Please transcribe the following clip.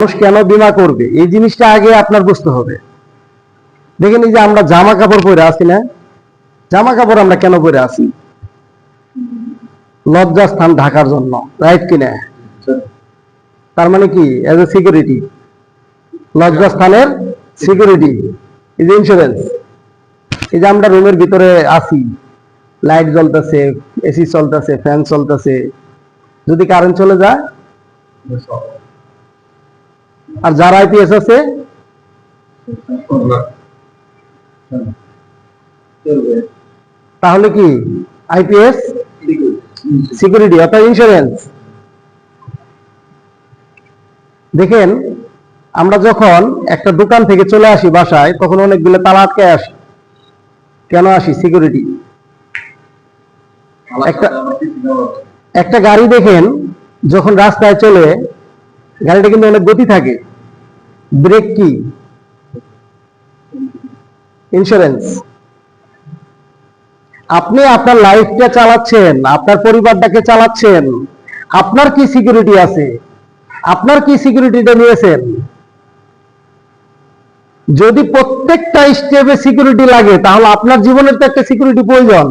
মানুষ কেন বিমা করবে? এই জিনিসটা আগে আপনার বুঝতে হবে। দেখেন এই যে আমরা জামা কাপড় পরে আছি না? জামা কাপড় আমরা কেন পরে আছি? লজ্জাস্থান ঢাকার জন্য রাইট কিনা? তার মানে কি? এজ এ সিকিউরিটি লজ্জাস্থানের সিকিউরিটি এই যে ইন্স্যুরেন্স এই যে আমরা রুমের ভিতরে আছি। লাইট জ্বলতেছে এসি চলতেছে ফ্যান চলতেছে। যদি কারেন্ট চলে যায়? আর যার আইপিএস আছে, তাহলে কি? আইপিএস সিকিউরিটি অর্থাৎ ইন্স্যুরেন্স দেখেন, আমরা যখন একটা দোকান থেকে চলে আসি বাসায়, তখন অনেকগুলো তালা আটকে আসি। কেন আসি? সিকিউরিটি একটা- একটা গাড়ি দেখেন, যখন রাস্তায় চলে, গাড়িটা কিন্তু অনেক গতি থাকে। ব্রেক কি? ইন্স্যুরেন্স আপনি আপনার লাইফটা চালাচ্ছেন, আপনার পরিবারটাকে চালাচ্ছেন, আপনার কি সিকিউরিটি আছে? আপনার কি সিকিউরিটিটা নিয়েছেন? যদি প্রত্যেকটা স্টেপে সিকিউরিটি লাগে, তাহলে আপনার জীবনের তো একটা সিকিউরিটি প্রয়োজন।